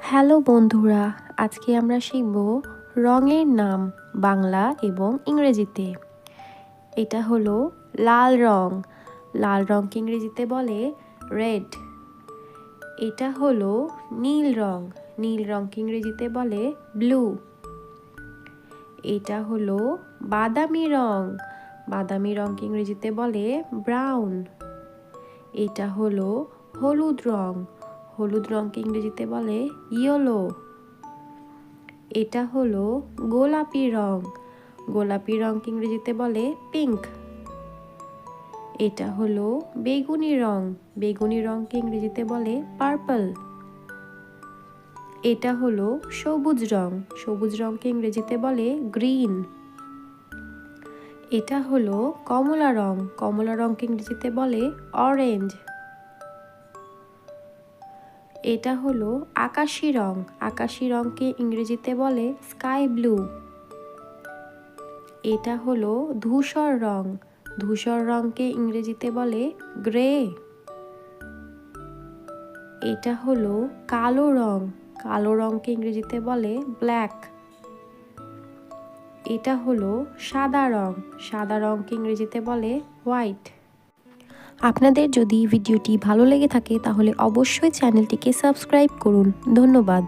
Hello বন্ধুরা, আজকে আমরা শিখব রঙের নাম বাংলা এবং ইংরেজিতে। এটা হলো লাল রং। লাল রংকে ইংরেজিতে বলে রেড। এটা হলো নীল রং। নীল রংকে ইংরেজিতে বলে ব্লু। এটা হলো বাদামি রং। বাদামি রংকে ইংরেজিতে বলে ব্রাউন। এটা হলো হলুদ রং। হলুদ রংকে ইংরেজিতে বলে ইয়েলো। এটা হলো গোলাপি রং। গোলাপি রংকে ইংরেজিতে বলে পিঙ্ক। এটা হলো বেগুনি রং। বেগুনি রংকে ইংরেজিতে বলে পার্পল। এটা হলো সবুজ রং। সবুজ রংকে ইংরেজিতে বলে গ্রিন। এটা হলো কমলা রং। কমলা রংকে ইংরেজিতে বলে অরেঞ্জ। এটা হলো আকাশি রং। আকাশি রংকে ইংরেজিতে বলে স্কাই ব্লু। এটা হলো ধূসর রং। ধূসর রংকে ইংরেজিতে বলে গ্রে। এটা হলো কালো রং। কালো রংকে ইংরেজিতে বলে ব্ল্যাক। এটা হলো সাদা রং। সাদা রংকে ইংরেজিতে বলে হোয়াইট। আপনাদের যদি ভিডিওটি ভালো লেগে থাকে তাহলে অবশ্যই চ্যানেলটিকে সাবস্ক্রাইব করুন। ধন্যবাদ।